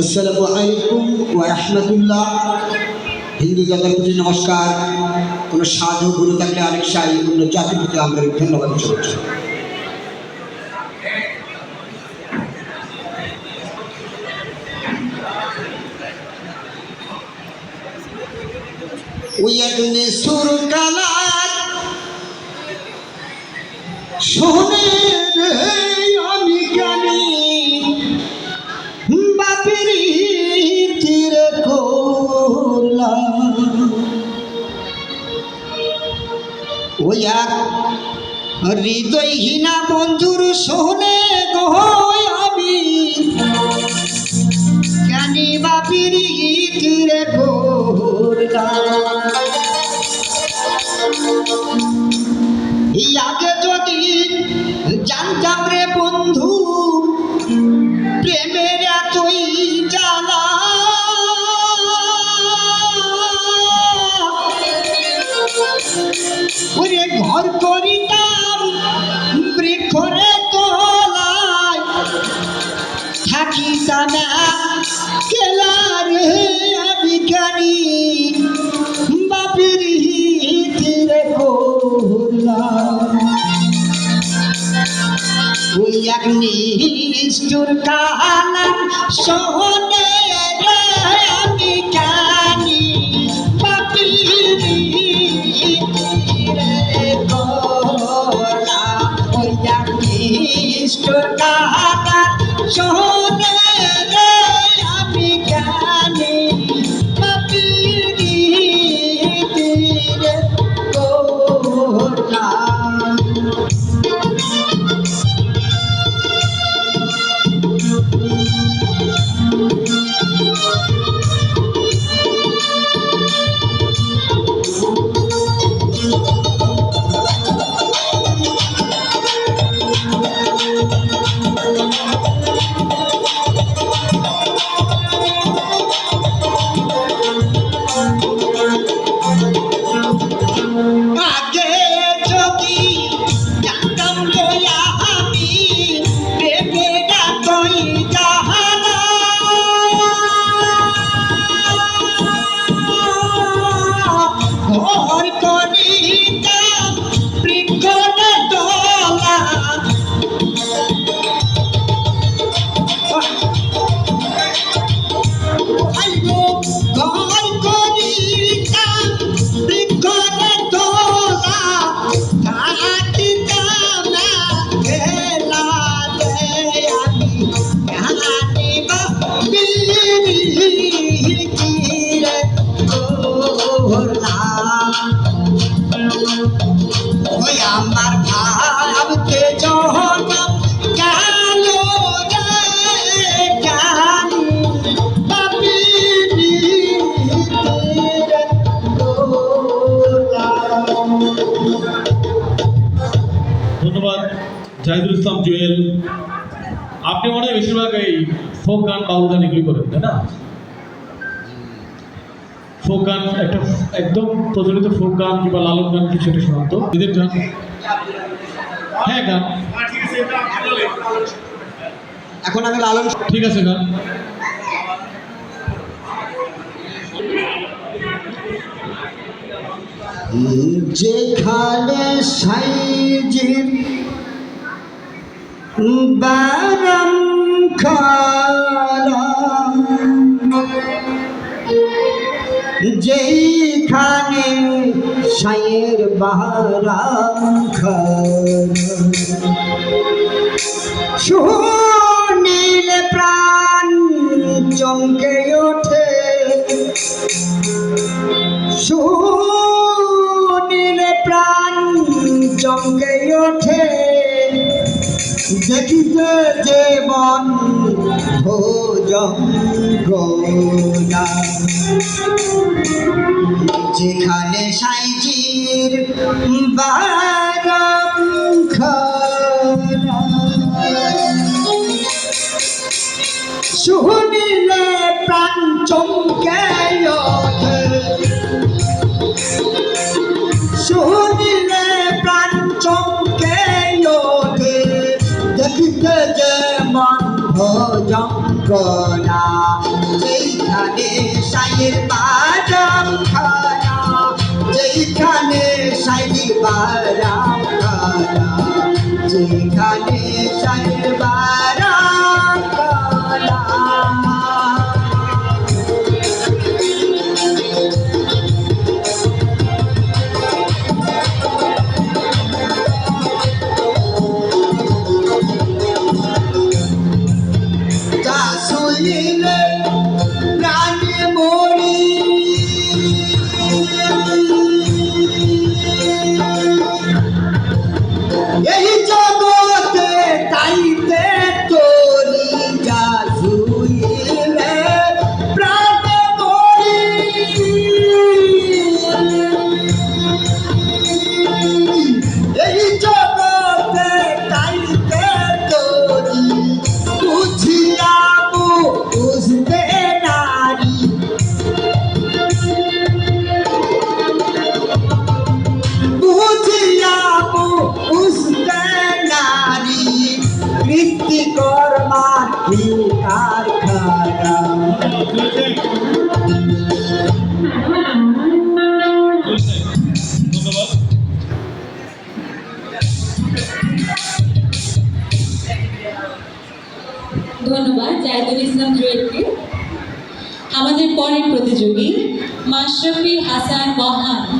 আসসালামু আলাইকুম ওয়া রাহমাতুল্লাহ। হিন্দু জাতির প্রতি নমস্কার। কোনো সাধু, গুরু থাকলে আরেক সাই, অন্য জাতির প্রতি আন্তরিক ধন্যবাদ চলছে ওয়াদনে সুর কালাত ওই হৃদয়হীনা বন্ধুর সোহনে গহ আমি। জানি বাপের তীরে করলাম থাকিতাম কেলা রে বাপির হিতিরে ওই এক নিষ্ঠুর কালাম সোহনে আমি জানি। Oh! ধন্যবাদ, জাহিদুল ইসলাম জুয়েল। আপনি মনে হয় বেশিরভাগ এই ফোক গান বাউল গান এগুলি করেন, তাই না? ফোক গান একটা একদম প্রচলিত ফোক গান কিংবা লালন গান কিছু একটা শোনান তো ঈদের গান। হ্যাঁ গান। এখন আমি লালন ঠিক আছে গান। যেখানে সাইজির বারম খালা যেখানে বারাম খালা শুনিলে প্রাণ চমকে ওঠে। শুনিলে প্রাণ চমকে ওঠে। দেখিতে মন ভোজন গোনা যেখানে সাইজির বারাম শুনিলে প্রাণ চমকে শুনিলে প্রাণ চমকে দেখিতে যে মন ভোজন করা সেইখানে সাইয়ের বা যেখানে সাইর বা কর্মানি কারখানা ধন্যবাদ জায়দুল ইসলাম জুয়েলকে। আমাদের পরের প্রতিযোগী মাশরফি হাসান মহান।